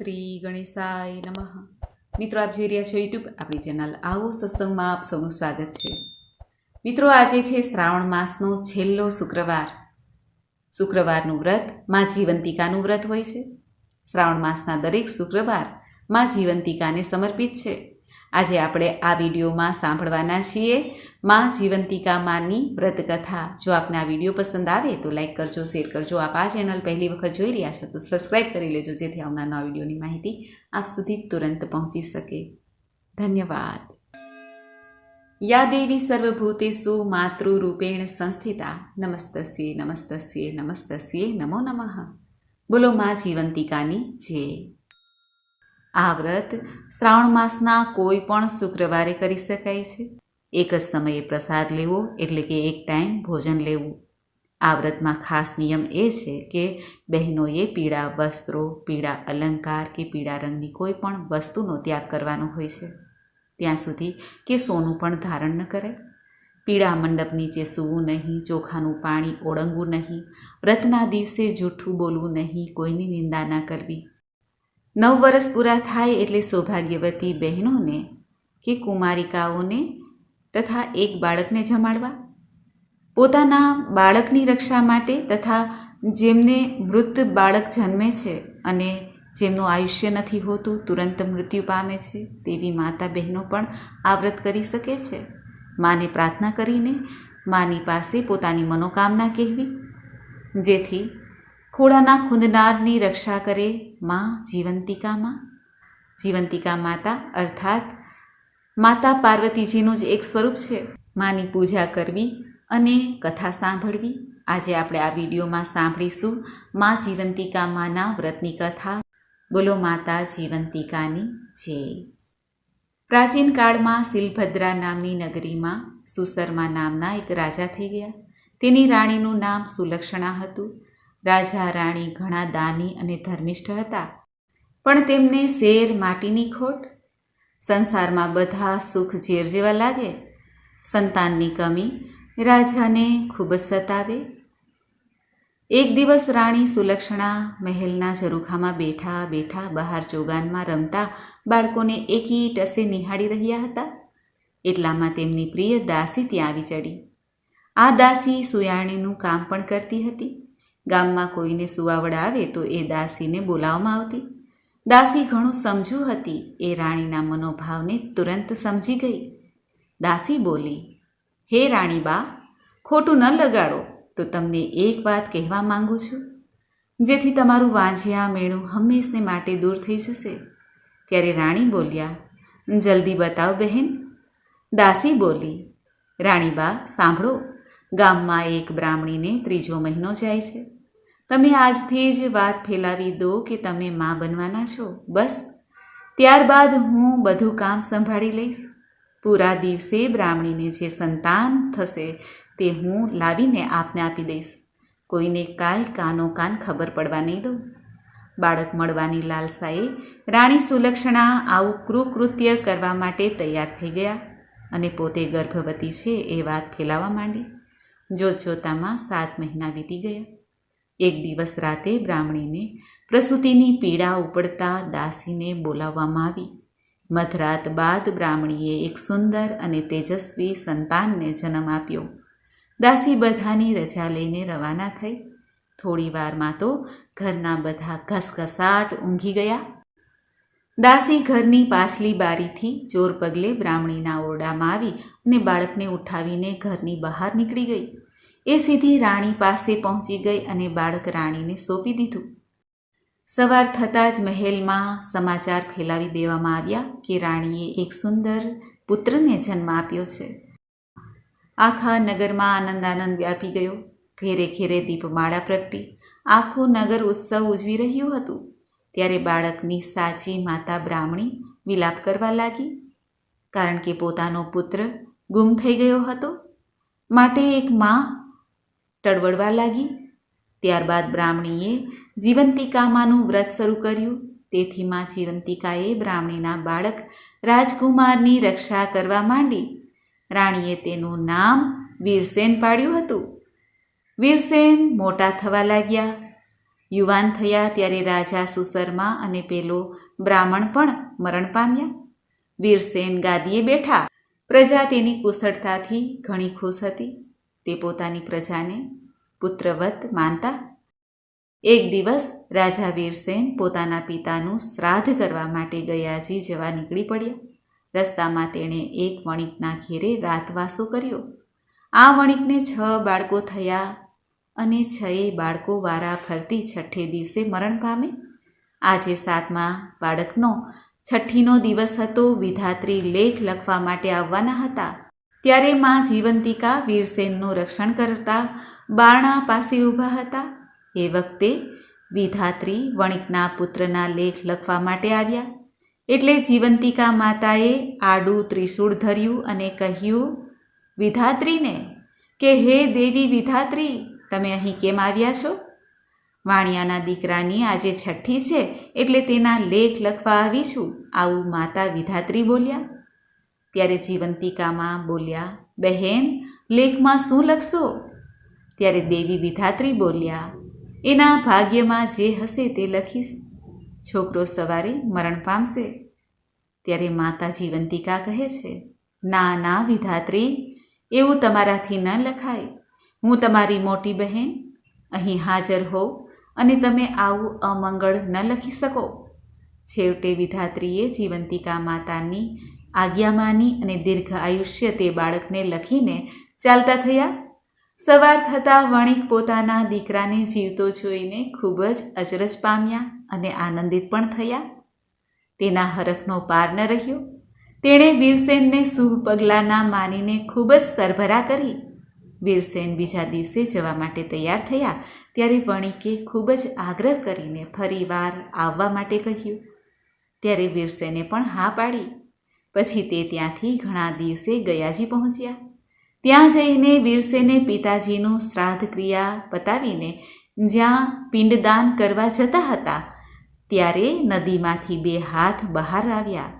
શ્રી ગણેશાય નમઃ. મિત્રો, આપ જોઈ રહ્યા છો યુટ્યુબ આપણી ચેનલ આવો સત્સંગમાં આપ સૌનું સ્વાગત છે. મિત્રો, આજે છે શ્રાવણ માસનો છેલ્લો શુક્રવાર. શુક્રવારનું વ્રતમાં જીવંતિકાનું વ્રત હોય છે. શ્રાવણ માસના દરેક શુક્રવારમાં જીવંતિકાને સમર્પિત છે. આજે આપણે આ વિડીયોમાં સાંભળવાના છીએ માં જીવંતિકા માની વ્રતકથા. જો આપને આ વીડિયો પસંદ આવે તો લાઈક કરજો, શેર કરજો. આપ આ ચેનલ પહેલી વખત જોઈ રહ્યા છો તો સબસ્ક્રાઈબ કરી લેજો, જેથી આવનાર નવા વિડીયોની માહિતી આપ સુધી તુરંત પહોંચી શકે. ધન્યવાદ. યા દેવી સર્વભૂતેષુ માતૃરૂપેણ સંસ્થિતા. નમસ્તસ્યે નમસ્તસ્યે નમસ્તસ્યે, નમો નમઃ. બોલો માં જીવંતિકાની જય. આ વ્રત શ્રાવણ માસના કોઈ પણ શુક્રવારે કરી શકાય છે. એક જ સમયે પ્રસાદ લેવો એટલે કે એક ટાઈમ ભોજન લેવું. આ વ્રતમાં ખાસ નિયમ એ છે કે બહેનોએ પીળા વસ્ત્રો, પીળા અલંકાર કે પીળા રંગની કોઈ પણ વસ્તુનો ત્યાગ કરવાનો હોય છે. ત્યાં સુધી કે સોનું પણ ધારણ ન કરે. પીળા મંડપ નીચે સૂવું નહીં, ચોખાનું પાણી ઓળંગવું નહીં, વ્રતના દિવસે જૂઠું બોલવું નહીં, કોઈની નિંદા ના કરવી. નવ વર્ષ પૂરા થાય એટલે સૌભાગ્યવતી બહેનોને કે કુમારિકાઓને તથા એક બાળકને જમાડવા. પોતાના બાળકની રક્ષા માટે તથા જેમને મૃત બાળક જન્મે છે અને જેમનું આયુષ્ય નથી હોતું, તુરંત મૃત્યુ પામે છે, તેવી માતા બહેનો પણ આ વ્રત કરી શકે છે. માને પ્રાર્થના કરીને માની પાસે પોતાની મનોકામના કહેવી, જેથી ખોડાના ખૂંદનારની રક્ષા કરે માં જીવંતિકામાં. જીવંતિકા માતા અર્થાત માતા પાર્વતીજીનું જ એક સ્વરૂપ છે. માની પૂજા કરવી અને કથા સાંભળવી. આજે આપણે આ વિડીયોમાં સાંભળીશું મા જીવંતિકા માના વ્રતની કથા. બોલો માતા જીવંતિકાની જય. પ્રાચીન કાળમાં શિલભદ્રા નામની નગરીમાં સુસરમા નામના એક રાજા થઈ ગયા. તેની રાણીનું નામ સુલક્ષણા હતું. રાજા, રાણી, ઘણા દાની અને ધર્મિષ્ઠ હતા. પણ તેમને શેર માટીની ખોટ, સંસારમાં બધા સુખ ઝેર જેવા લાગે. સંતાનની કમી રાજાને ખૂબ જ સતાવે. એક દિવસ રાણી સુલક્ષણા મહેલના ઝરૂખામાં બેઠા બેઠા બહાર ચોગાનમાં રમતા બાળકોને એકી ટસે નિહાળી રહ્યા હતા. એટલામાં તેમની પ્રિય દાસી ત્યાં આવી ચડી. આ દાસી સુયાણીનું કામ પણ કરતી હતી. ગામમાં કોઈને સુવાવડ આવે તો એ દાસીને બોલાવવામાં આવતી. દાસી ઘણું સમજુ હતી, એ રાણીના મનોભાવને તુરંત સમજી ગઈ. દાસી બોલી, હે રાણીબા, ખોટું ન લગાડો, તો તમને એક વાત કહેવા માંગુ છું. જેથી તમારું વાંઝિયા મેળું હંમેશને માટે દૂર થઈ જશે. ત્યારે રાણી બોલ્યા, જલ્દી બતાવ બહેન. દાસી બોલી, રાણીબા, સાંભળો ગામમાં એક બ્રાહ્મણીને ત્રીજો મહિનો જાય છે. તમે આજથી જ વાત ફેલાવી દો કે તમે મા બનવાના છો, બસ. ત્યારબાદ હું બધું કામ સંભાળી લઈશ. પૂરા દિવસે બ્રાહ્મણીને જે સંતાન થશે તે હું લાવીને આપને આપી દઈશ. કોઈને કાંઈ કાનો કાન ખબર પડવા નહીં દઉં. બાળક મળવાની લાલસાએ રાણી સુલક્ષણા આવું કૃકૃત્ય કરવા માટે તૈયાર થઈ ગયા અને પોતે ગર્ભવતી છે એ વાત ફેલાવા માંડી. જોત જોતામાં સાત મહિના વીતી ગયા. એક દિવસ રાતે બ્રાહ્મણીને પ્રસૂતિની પીડા ઉપડતા દાસીને બોલાવવામાં આવી. મધરાત બાદ બ્રાહ્મણીએ એક સુંદર અને તેજસ્વી સંતાનને જન્મ આપ્યો. દાસી બધાની રજા લઈને રવાના થઈ. થોડી વારમાં તો ઘરના બધા ઘસઘસાટ ઊંઘી ગયા. દાસી ઘરની પાછલી બારીથી ચોર પગલે બ્રાહ્મણીના ઓરડામાં આવી અને બાળકને ઉઠાવીને ઘરની બહાર નીકળી ગઈ. એ સીધી રાણી પાસે પહોંચી ગઈ અને બાળક રાણીને સોંપી દીધું. સવાર થતાં જ મહેલમાં સમાચાર ફેલાવી દેવામાં આવ્યા કે રાણીએ એક સુંદર પુત્રને જન્મ આપ્યો છે. આખા નગરમાં આનંદ આનંદ વ્યાપી ગયો. ઘેરે ઘેરે દીપમાળા પ્રગટી. આખું નગર ઉત્સવ ઉજવી રહ્યું હતું. ત્યારે બાળકની સાચી માતા બ્રાહ્મણી વિલાપ કરવા લાગી. કારણ કે પોતાનો પુત્ર ગુમ થઈ ગયો હતો. માટે એક મા ટળવડવા લાગી. ત્યારબાદ બ્રાહ્મણીએ જીવંતિકામાનું વ્રત શરૂ કર્યું. તેથી માં જીવંતિકાએ બ્રાહ્મણીના બાળક રાજકુમારની રક્ષા કરવા માંડી. રાણીએ તેનું નામ વીરસેન પાડ્યું હતું. વીરસેન મોટા થવા લાગ્યા. યુવાન થયા ત્યારે રાજા સુસરમા અને પેલો બ્રાહ્મણ પણ મરણ પામ્યા. વીરસેન ગાદીએ બેઠા. પ્રજા તેની કુશળતાથી ઘણી ખુશ હતી. તે પોતાની પ્રજાને પુત્રવત માનતા. એક દિવસ રાજા વીરસેન પોતાના પિતાનું શ્રાદ્ધ કરવા માટે ગયાજી જવા નીકળી પડ્યા. રસ્તામાં તેણે એક વણિકના ઘેરે રાતવાસો કર્યો. આ વણિકને છ બાળકો થયા. અને છએ બાળકો વારા ફરતી છઠ્ઠે દિવસે મરણ પામે? આજે સાતમા બાળકનો છઠ્ઠીનો દિવસ હતો. વિધાત્રી લેખ લખવા માટે આવવાના હતા. ત્યારે માં જીવંતિકા વીરસેનનું રક્ષણ કરતા બારણા પાસે ઊભા હતા. એ વખતે વિધાત્રી વણિકના પુત્રના લેખ લખવા માટે આવ્યા. એટલે જીવંતિકા માતાએ આડું ત્રિશૂળ ધર્યું અને કહ્યું, વિધાત્રીને, કે હે દેવી વિધાત્રી તમે અહીં કેમ આવ્યા છો? વાણિયાના દીકરાની આજે છઠ્ઠી છે, એટલે તેના લેખ લખવા આવી છું આવું માતા વિધાત્રી બોલ્યા. ત્યારે જીવંતિકામાં બોલ્યા, બહેન, લેખમાં શું લખશો? ત્યારે દેવી વિધાત્રી બોલ્યા, એના ભાગ્યમાં જે હશે તે લખીશ. છોકરો સવારે મરણ પામશે. ત્યારે માતા જીવંતિકા કહે છે, ના ના વિધાત્રી, એવું તમારાથી ન લખાય. હું તમારી મોટી બહેન અહીં હાજર હોઉં અને તમે આવું અમંગળ ન લખી શકો. છેવટે વિધાત્રીએ જીવંતિકા માતાની આજ્ઞામાની અને દીર્ઘ આયુષ્ય તે બાળકને લખીને ચાલતા થયા. સવાર થતાં વણિક પોતાના દીકરાને જીવતો જોઈને ખૂબ જ અચરજ પામ્યા અને આનંદિત પણ થયા. તેના હરખનો પાર ન રહ્યો. તેણે વીરસેનને શુભ પગલાંના માનીને ખૂબ જ સરભરા કરી. વીરસેન બીજા દિવસે જવા માટે તૈયાર થયા, ત્યારે વણિકે ખૂબ જ આગ્રહ કરીને ફરીવાર આવવા માટે કહ્યું. ત્યારે વીરસેને પણ હા પાડી. પછી તે ત્યાંથી ઘણા દિવસે ગયાજી પહોંચ્યા. ત્યાં જઈને વીરસેને પિતાજીનું શ્રાદ્ધ ક્રિયા બતાવીને જ્યાં પિંડદાન કરવા જતા હતા, ત્યારે નદીમાંથી બે હાથ બહાર આવ્યા.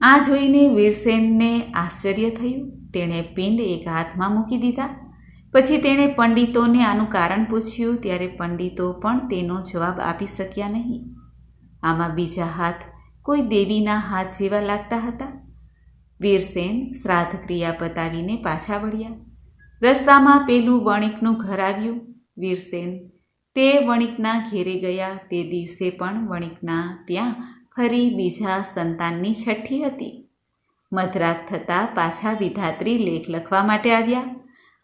આ જોઈને વીરસેનને આશ્ચર્ય થયું. તેણે પિંડ એક હાથમાં મૂકી દીધા. પછી તેણે પંડિતોને આનું કારણ પૂછ્યું, ત્યારે પંડિતો પણ તેનો જવાબ આપી શક્યા નહીં. આમાં બીજા હાથ કોઈ દેવીના હાથ જેવા લાગતા હતા. વીરસેન શ્રાદ્ધ ક્રિયા બતાવીને પાછા વળ્યા. રસ્તામાં પેલું વણિકનું ઘર આવ્યું. વીરસેન તે વણિકના ઘેરે ગયા. તે દિવસે પણ વણિકના ત્યાં ફરી બીજા સંતાનની છઠ્ઠી હતી. મધરાત થતાં પાછા વિધાત્રી લેખ લખવા માટે આવ્યા.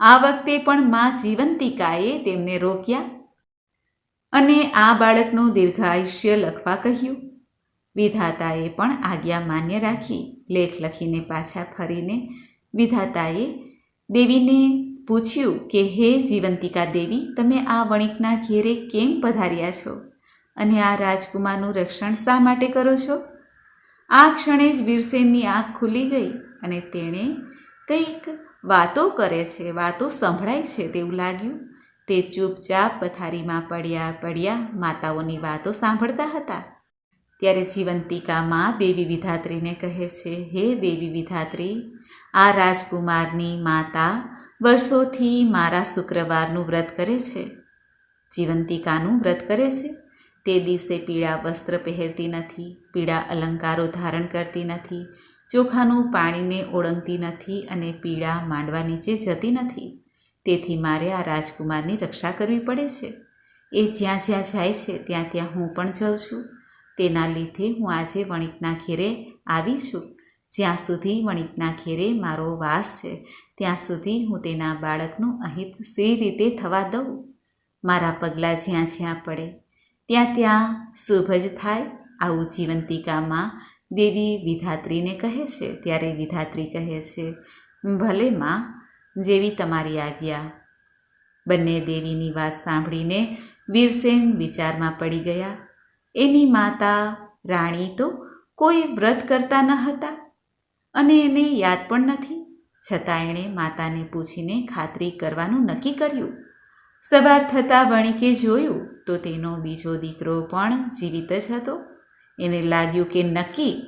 આ વખતે પણ મા જીવંતિકાએ તેમને રોક્યા અને આ બાળકનું દીર્ઘાયુષ્ય લખવા કહ્યું. વિધાતાએ પણ આજ્ઞા માન્ય રાખી, લેખ લખીને પાછા ફરીને વિધાતાએ દેવીને પૂછ્યું કે, હે જીવંતિકા દેવી, તમે આ વણિકના ઘેરે કેમ પધાર્યા છો? અને આ રાજકુમારનું રક્ષણ શા માટે કરો છો? આ ક્ષણે જ વીરસેનની આંખ ખુલી ગઈ અને તેણે કંઈક વાતો કરે છે, વાતો સંભળાય છે તેવું લાગ્યું. તે ચૂપચાપ પથારીમાં પડ્યા પડ્યા માતાઓની વાતો સાંભળતા હતા. ત્યારે જીવંતિકામાં દેવી વિધાત્રીને કહે છે, હે દેવી વિધાત્રી, આ રાજકુમારની માતા વર્ષોથી મારા શુક્રવારનું વ્રત કરે છે. જીવંતિકાનું વ્રત કરે છે. તે દિવસે પીળા વસ્ત્ર પહેરતી નથી, પીળા અલંકારો ધારણ કરતી નથી ચોખાનું પાણીને ઓળંગતી નથી અને પીળા માંડવા નીચે જતી નથી. તેથી મારે આ રાજકુમારની રક્ષા કરવી પડે છે. એ જ્યાં જ્યાં જાય છે, ત્યાં ત્યાં હું પણ જઉં છું. તેના લીધે હું આજે વણિકના ઘેરે આવી છું. જ્યાં સુધી વણિકના ઘેરે મારો વાસ છે, ત્યાં સુધી હું તેના બાળકનું અહિત સી રીતે થવા દઉં. મારા પગલાં જ્યાં જ્યાં પડે, ત્યાં ત્યાં શુભ જ થાય. આવું જીવંતિકામાં દેવી વિધાત્રીને કહે છે, ત્યારે વિધાત્રી કહે છે, ભલે માં, જેવી તમારી આજ્ઞા. બંને દેવીની વાત સાંભળીને વીરસેન વિચારમાં પડી ગયા. એની માતા રાણી તો કોઈ વ્રત કરતા ન હતા અને એને યાદ પણ નથી. છતાં એણે માતાને પૂછીને ખાતરી કરવાનું નક્કી કર્યું. સવાર થતાં વણિકે જોયું તો તેનો બીજો દીકરો પણ જીવિત જ હતો. એને લાગ્યું કે નક્કી,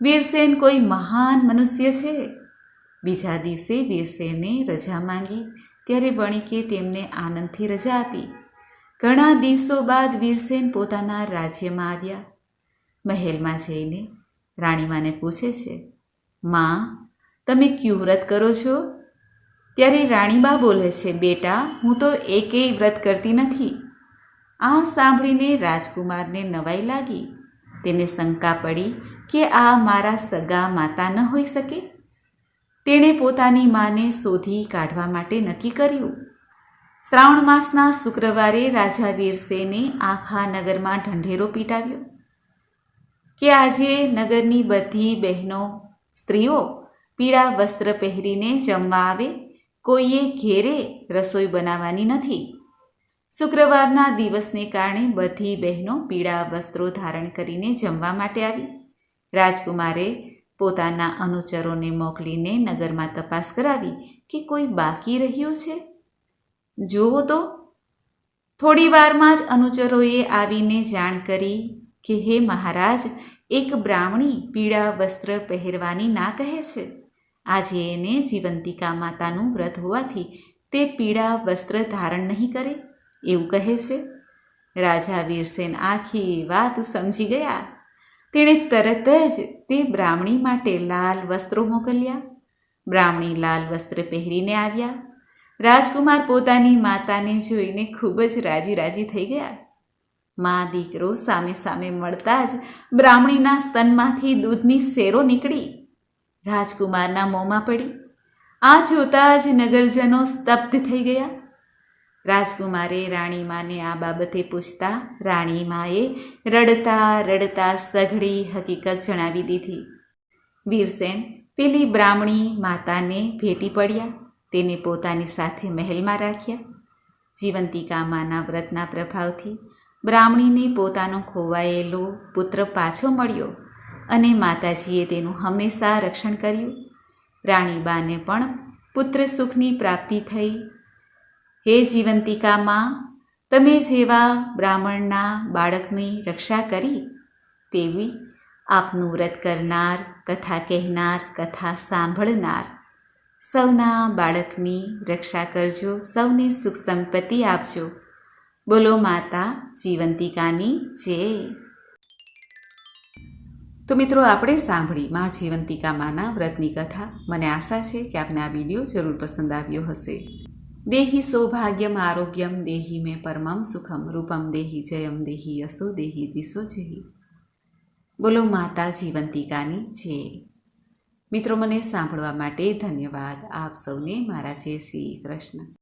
વીરસેન કોઈ મહાન મનુષ્ય છે. બીજા દિવસે વીરસેને રજા માંગી, ત્યારે વણિકે તેમને આનંદથી રજા આપી. ઘણા દિવસો બાદ વીરસેન પોતાના રાજ્યમાં આવ્યા. મહેલમાં જઈને રાણીમાને પૂછે છે, માં, તમે ક્યું વ્રત કરો છો? ત્યારે રાણીબા બોલે છે, બેટા, હું તો એકેય વ્રત કરતી નથી. આ સાંભળીને રાજકુમારને નવાઈ લાગી. તેને શંકા પડી કે આ મારા સગા માતા ન હોઈ શકે. તેણે પોતાની માને શોધી કાઢવા માટે નક્કી કર્યું. શ્રાવણ માસના શુક્રવારે રાજા વીરસેને આખા નગરમાં ઢંઢેરો પીટાવ્યો કે આજે નગરની બધી બહેનો, સ્ત્રીઓ પીળા વસ્ત્ર પહેરીને જમવા આવે, કોઈએ ઘેરે રસોઈ બનાવવાની નથી. શુક્રવારના દિવસને કારણે બધી બહેનો પીળા વસ્ત્રો ધારણ કરીને જમવા માટે આવી. રાજકુમારે પોતાના અનુચરોને મોકલીને નગરમાં તપાસ કરાવી કે કોઈ બાકી રહ્યું છે. જુઓ તો, થોડી વારમાં જ અનુચરોએ આવીને જાણ કરી કે, હે મહારાજ, એક બ્રાહ્મણી પીળા વસ્ત્ર પહેરવાની ના કહે છે. આજે એને જીવંતિકા માતાનું વ્રત હોવાથી તે પીળા વસ્ત્ર ધારણ નહીં કરે. એવું કહે છે. રાજા વીરસેન આખી વાત સમજી ગયા. તેણે તરત જ તે બ્રાહ્મણી માટે લાલ વસ્ત્રો મોકલ્યા. બ્રાહ્મણી લાલ વસ્ત્ર પહેરીને આવ્યા. રાજકુમાર પોતાની માતાને જોઈને ખૂબ જ રાજી રાજી થઈ ગયા. મા દીકરો સામે સામે મળતા જ બ્રાહ્મણીના સ્તનમાંથી દૂધની શેરો નીકળી. રાજકુમારના મોંમાં પડી. આ જોતા જ નગરજનો સ્તબ્ધ થઈ ગયા. રાજકુમારે રાણીમાને આ બાબતે પૂછતા રાણીમાએ રડતા રડતા સઘળી હકીકત જણાવી દીધી. વીરસેન પેલી બ્રાહ્મણી માતાને ભેટી પડ્યા. તેને પોતાની સાથે મહેલમાં રાખ્યા. જીવંતિકા માના વ્રતના પ્રભાવથી બ્રાહ્મણીને પોતાનો ખોવાયેલો પુત્ર પાછો મળ્યો અને માતાજીએ તેનું હંમેશા રક્ષણ કર્યું. રાણીબાને પણ પુત્ર સુખની પ્રાપ્તિ થઈ હે જીવંતિકામાં, તમે જેવા બ્રાહ્મણના બાળકની રક્ષા કરી, તેવી આપનું વ્રત કરનાર, કથા કહેનાર, કથા સાંભળનાર સૌના બાળકની રક્ષા કરજો, સૌને સુખ સંપત્તિ આપજો. બોલો માતા જીવંતિકાની જય. તો મિત્રો, આપણે સાંભળી માં જીવંતિકા માના વ્રતની કથા. મને આશા છે કે આપને આ વીડિયો જરૂર પસંદ આવ્યો હશે. દેહી સૌભાગ્યમ આરોગ્યમ દેહી મેં પરમમ સુખમ રૂપમ દેહી જયમ દેહી યશો દેહી દિશો જહી બોલો માતા જીવંતિકાની છે મિત્રો મને સાંભળવા માટે ધન્યવાદ. આપ સૌને મારા જય શ્રી કૃષ્ણ.